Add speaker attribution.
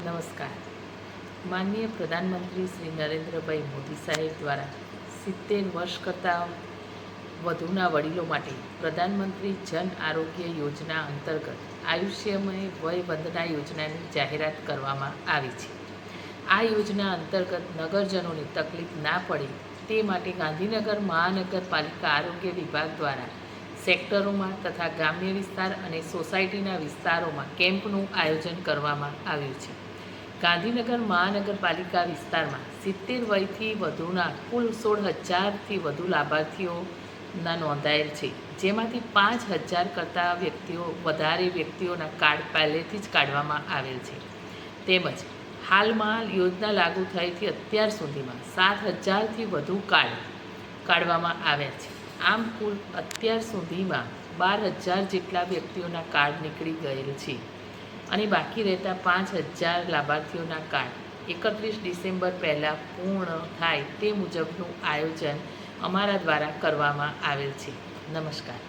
Speaker 1: નમસ્કાર. માનનીય પ્રધાનમંત્રી શ્રી નરેન્દ્રભાઈ મોદી સાહેબ દ્વારા સિત્તેર વર્ષ કરતાં વધુના વડીલો માટે પ્રધાનમંત્રી જન આરોગ્ય યોજના અંતર્ગત આયુષ્યમય વય વંદના યોજનાની જાહેરાત કરવામાં આવી છે. આ યોજના અંતર્ગત નગરજનોને તકલીફ ના પડે તે માટે ગાંધીનગર મહાનગરપાલિકા આરોગ્ય વિભાગ દ્વારા સેક્ટરોમાં તથા ગ્રામ્ય વિસ્તાર અને સોસાયટીના વિસ્તારોમાં કેમ્પનું આયોજન કરવામાં આવ્યું છે. ગાંધીનગર મહાનગરપાલિકા વિસ્તારમાં સિત્તેર વયથી વધુના કુલ સોળ હજારથી વધુ લાભાર્થીઓના નોંધાયેલ છે. જેમાંથી પાંચ હજાર કરતાં વ્યક્તિઓ, વધારે વ્યક્તિઓના કાર્ડ પહેલેથી જ કાઢવામાં આવેલ છે. તેમજ હાલમાં યોજના લાગુ થઈથી અત્યાર સુધીમાં સાત હજારથી વધુ કાર્ડ કાઢવામાં આવ્યા છે. આમ કુલ અત્યાર સુધીમાં બાર હજાર જેટલા વ્યક્તિઓના કાર્ડ નીકળી ગયેલ છે. અને બાકી રહેતા પાંચ હજાર લાભાર્થીઓના કાર્ડ. એકત્રીસ ડિસેમ્બર પહેલાં પૂર્ણ થાય તે મુજબનું આયોજન અમારા દ્વારા કરવામાં આવેલ છે. નમસ્કાર.